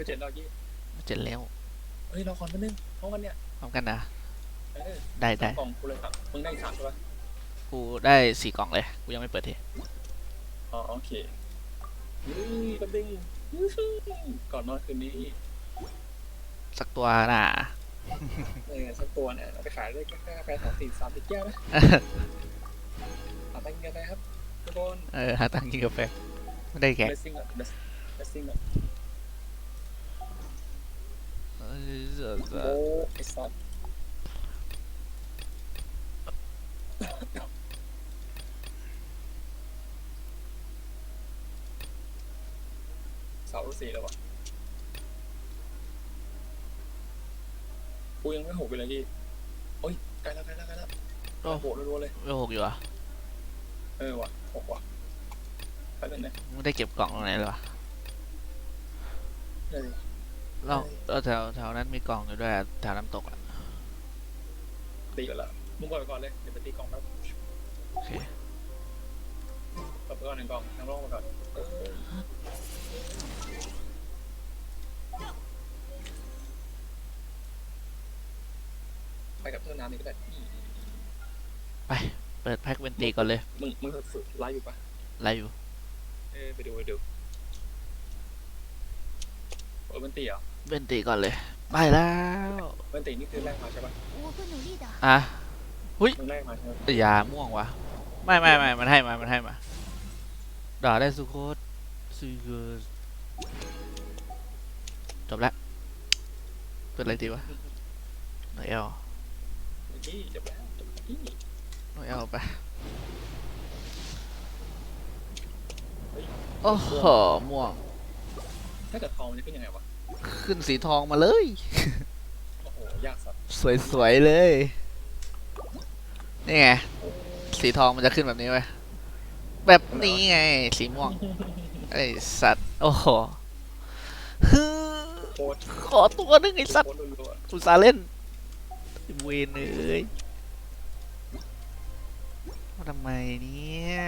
คือเจ็ดแล้วยี่เจ็ดแล้วเฮ้ยเราคอนกันนึงพร้อมกันเนี่ยพร้อมกันนะ เออได้ได้กล่องกูเลยครับมึงได้อีกสามใช่ปะกูได้สี่กล่องเลย กูยังไม่เปิดทีอ๋อโอเคนี่กระดิ่งยูฮูก่อนนอนคืนนี้ สักตัวน่ะเออสักตัวเนี่ยเอาไปขายได้แค่กาแฟสองสี่สามสิบแก้วนะเอาไปกินกาแฟครับทุกคน เออหาตังค์กินกาแฟไม่ได้แกะเบสซิ่งก่อนเบสเบสซิ่งก่อน เออ โอ้ไอ้สัตว์เสาสี่แล้ววะกูยังไม่หกไปเลยพี่โอ้ยใกล้แล้วใกล้แล้วใกล้แล้วโอ้โหรัวๆเลยไม่หกอยู่อะเออว่ะหกว่ะไปเลยนะไม่ได้เก็บกล่องตรงไหนเลยวะเลย เราเราแถวแถวนั้นมีกล่องอยู่ด้วยอะแถวน้ำตกอะตีกันละมึงปล่อยไปก่อนเลยเดี๋ยวไปตีกล่องแป๊บโอเคปล่อยไปก่อนหนึ่งกล่องทั้งร่องไปก่อนเออไปกับเพื่อนน้ำนี่ก็ได้เปิดแพ็กเวนตีก่อนเลยมึงมึงฝึกไลฟ์อยู่ปะไลฟ์อยู่ เออไปดูไปดู เออมันตีเหรอ เวนตีก่อนเลย ไปแล้ว มันตีนี่คือแรกมาใช่ปะ 我会努力的。 อ่ะ มึงแรกมาใช่ไหม ยาม่วงวะไม่ไม่ไม่มันให้มา มันให้มา ด่าได้สุโคตสุโคตจบแล้วเปิดอะไรดีวะหน่อยเอล เมื่อกี้จบแล้วจบเมื่อกี้ หน่อยเอลไป โอ้โห ม่วง ถ้าเกิดทองมันจะขึ้นยังไงวะ ขึ้นสีทองมาเลย โอ้โห ยากสัตว์สวยๆเลย นี่ไง สีทองมันจะขึ้นแบบนี้ไว้ยแบบนี้ไง สีม่วง ไอสัตว์ โอ้โหฮึ่มโคตรขอตัวหนึงไอสัตว์ โคตรรัวอุตส่าห์เล่นไอ้เวนเอ้ยมาทำไมเนี่ย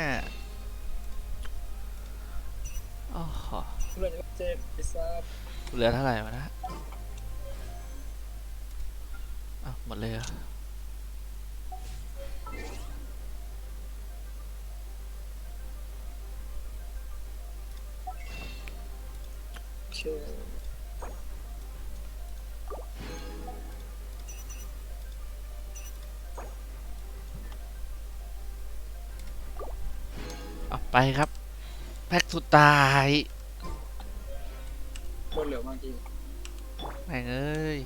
โอ้โหเพื่อนจะเจ็บไอ้สัตว์เหลือเท่าไหร่วะนะอ้าวหมดเลยเหรอเคอเอาไปครับ แพ็กสุดท้ายบนเหลือบางทีแม่งเอ้ย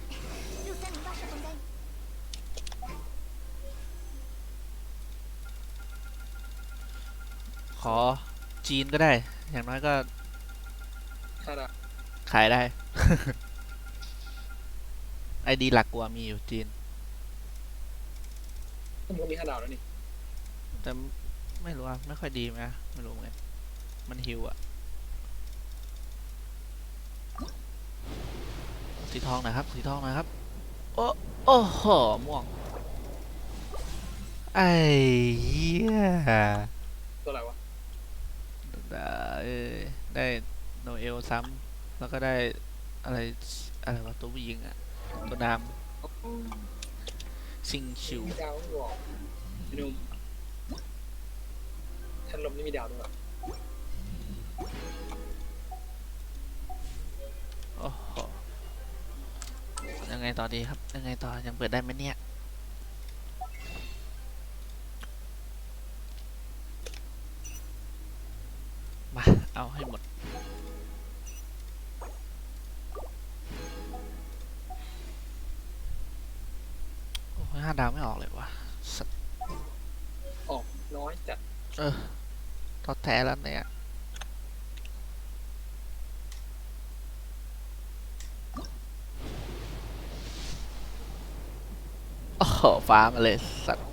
ขอจีนก็ได้ อย่างน้อยก็ถ้าได้ขายได้ ไอดีหลักกว่ามีอยู่จีนผมมีห้าดาแล้วนี่ แต่ไม่รู้อะ ไม่ค่อยดีไหมไม่รู้เหมือนกัน มันฮิวอะสีทองหนะครับ สีทองหนะครับ โอ้โอ้โหม่วง ไอ้เหี้ยตัวอะไรวะ ได้ได้โนเอลซ้ำแล้วก็ได้อะไรอะไรวะตัวผู้หญิงอะตัวน้ำซิงชิว มีดาวด้วยเหรอพี่หนุ่มทันลมนี่มีดาวด้วยเหรอ โอ้โหยังไงต่อดีครับ ยังไงต่อ ยังเปิดได้ไหมเนี่ย มา เอาให้หมดโอ้ยห้าดาวไม่ออกเลยวะสัตว์ออกน้อยจัดทอดแท้แล้วเนี่ย ฟ้ามาเลยสัตว์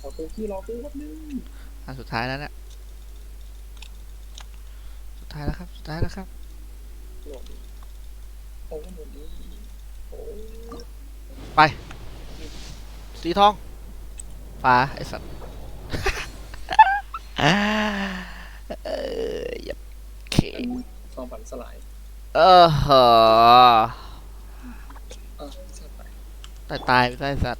ขอตัวที่รอตัวนึงอันสุดท้ายแล้วนะสุดท้ายแล้วครับ สุดท้ายแล้วครับไปสีทองฟ้าไอสัตว์เออยับเคกองฝันสลาย เออเห ตายตายไปได้สัต